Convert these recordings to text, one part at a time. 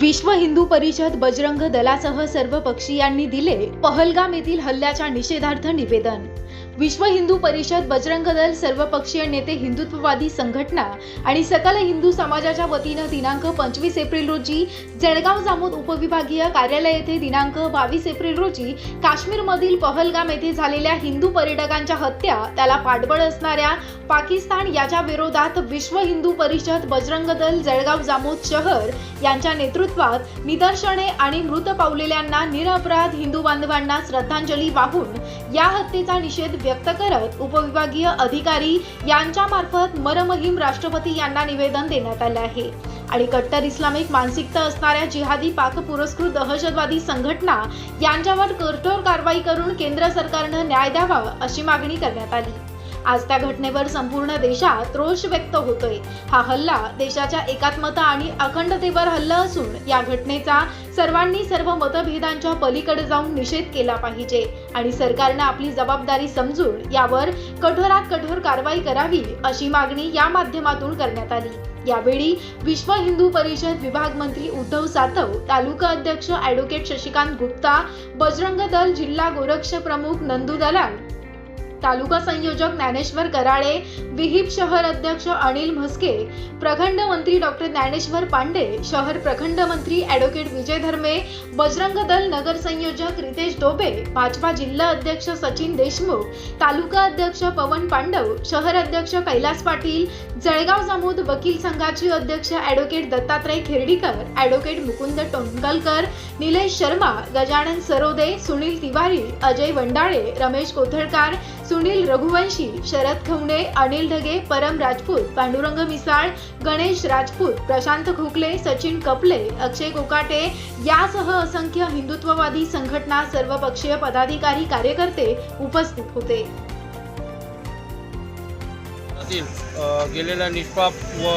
विश्व हिंदू परिषद बजरंग दलासह सर्व पक्षीयांनी दिले पहलगाम येथील हल्ल्याच्या निषेधार्थ निवेदन. विश्व हिंदू परिषद बजरंग दल सर्वपक्षीय नेते हिंदुत्ववादी संघटना आणि सकल हिंदू समाजाच्या वतीनं दिनांक पंचवीस एप्रिल रोजी जळगाव जामोद उपविभागीय कार्यालय येथे दिनांक बावीस एप्रिल रोजी काश्मीरमधील पहलगाम येथे झालेल्या हिंदू पर्यटकांच्या हत्या त्याला पाठबळ असणाऱ्या पाकिस्तान याच्या विरोधात विश्व हिंदू परिषद बजरंग दल जळगाव जामोद शहर यांच्या नेतृत्व नेतृत्वात निदर्शने आणि मृत पावलेल्यांना निरपराध हिंदू बांधवांना श्रद्धांजली वाहून या हत्येचा निषेध व्यक्त करत उपविभागीय अधिकारी यांच्या मार्फत मरमहिम राष्ट्रपती यांना निवेदन देण्यात आले आहे. आणि कट्टर इस्लामिक मानसिकता असणाऱ्या जिहादी पाक पुरस्कृत दहशतवादी संघटना यांच्यावर कठोर कारवाई करून केंद्र सरकारनं न्याय द्यावा अशी मागणी करण्यात आली. आज त्या घटनेवर संपूर्ण देशात रोष व्यक्त होतोय. हा हल्ला देशाच्या एकात्मता आणि अखंडतेवर हल्ला असून या घटनेचा सर्वांनी सर्व मतभेदांच्या पलीकडे जाऊन निषेध केला पाहिजे आणि सरकारनं आपली जबाबदारी समजून यावर कठोरात कठोर कारवाई करावी अशी मागणी या माध्यमातून करण्यात आली. यावेळी विश्व हिंदू परिषद विभाग मंत्री उद्धव सातव तालुका अध्यक्ष ॲडव्होकेट शशिकांत गुप्ता बजरंग दल जिल्हा गोरक्ष प्रमुख नंदू दलाल तालुका संयोजक ज्ञानेश्वर कराळे विहिप शहर अध्यक्ष अनिल म्हस्के प्रखंड मंत्री डॉक्टर ज्ञानेश्वर पांडे शहर प्रखंड मंत्री ॲडव्होकेट विजय धर्मे बजरंग दल नगर संयोजक रितेश डोबे भाजपा जिल्हा अध्यक्ष सचिन देशमुख तालुका अध्यक्ष पवन पांडव शहर अध्यक्ष कैलास पाटील जळगाव जामोद वकील संघाचे अध्यक्ष ॲडव्होकेट दत्तात्रय खेर्डीकर ॲडव्होकेट मुकुंद टोंगलकर निलेश शर्मा गजानन सरोदे सुनील तिवारी अजय वंडाळे रमेश कोथळकार सुनील रघुवंशी शरद खवणे अनिल ढगे परम राजपूत पांडुरंग मिसाळ गणेश राजपूत प्रशांत खोकले सचिन कपले अक्षय कोकाटे यासह असंख्य हिंदुत्ववादी संघटना सर्वपक्षीय पदाधिकारी कार्यकर्ते उपस्थित होते. गेलेल्या निष्पाप व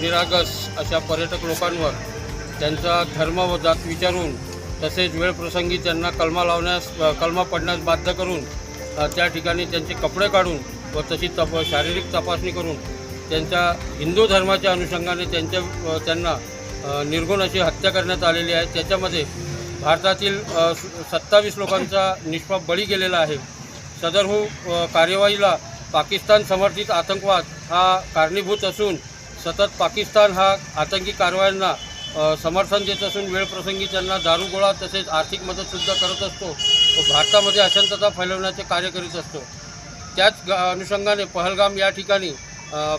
निरागस अशा पर्यटक लोकांवर त्यांचा धर्म व जात विचारून तसेच वेळप्रसंगी त्यांना कलमा लावण्यास कलमा पडण्यास बाध्य करून त्या ठिकाणी त्यांचे कपडे काढून व तशी तप शारीरिक तपासणी करून त्यांच्या हिंदू धर्माच्या अनुषंगाने त्यांच्या त्यांना निर्गुण अशी हत्या करण्यात आलेली आहे. त्याच्यामध्ये भारतातील सत्तावीस लोकांचा निष्पाप बळी गेलेला आहे. सदरहू हो, कार्यवाहीला पाकिस्तान समर्थित आतंकवाद हा कारणीभूत असून सतत पाकिस्तान हा आतंकी कारवायांना समर्थन देत असून वेळप्रसंगी त्यांना दारुगोळा तसेच आर्थिक मदतसुद्धा करत असतो. भारतामध्ये अशांतता फैलवण्याचे कार्य करीत असतो. त्याच अनुषंगाने पहलगाम या ठिकाणी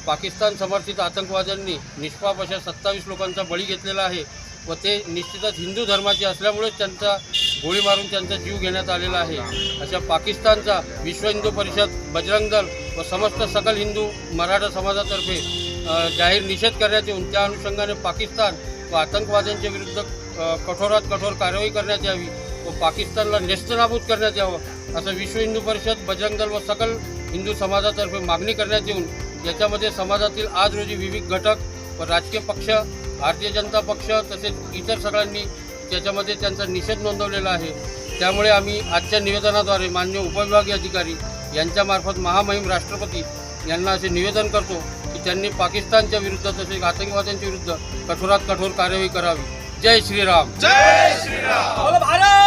पाकिस्तान समर्थित आतंकवाद्यांनी निष्पाप अशा सत्तावीस लोकांचा बळी घेतलेला आहे व ते निश्चितच हिंदू धर्माचे असल्यामुळेच त्यांचा गोळी मारून त्यांचा जीव घेण्यात आलेला आहे. अशा पाकिस्तानचा विश्व हिंदू परिषद बजरंग दल व समस्त सकल हिंदू मराठा समाजातर्फे जाहीर निषेध करण्यात येऊन त्या अनुषंगाने पाकिस्तान व आतंकवाद्यांच्या विरुद्ध कठोरात कठोर कारवाई करण्यात यावी. व पाकिस्तानला नेस्तनाबूत करण्यात यावं असं विश्व हिंदू परिषद बजरंग दल व सकल हिंदू समाजातर्फे मागणी करण्यात येऊन याच्यामध्ये समाजातील आज रोजी विविध घटक व राजकीय पक्ष भारतीय जनता पक्ष तसेच इतर सगळ्यांनी त्याच्यामध्ये त्यांचा निषेध नोंदवलेला आहे. त्यामुळे आम्ही आजच्या निवेदनाद्वारे मान्य उपविभागीय अधिकारी यांच्यामार्फत महामहिम राष्ट्रपती यांना असे निवेदन करतो की त्यांनी पाकिस्तानच्या विरुद्ध तसेच आतंकवाद्यांच्या विरुद्ध कठोरात कठोर कार्यवाही करावी. जय श्रीराम. बोलो भारत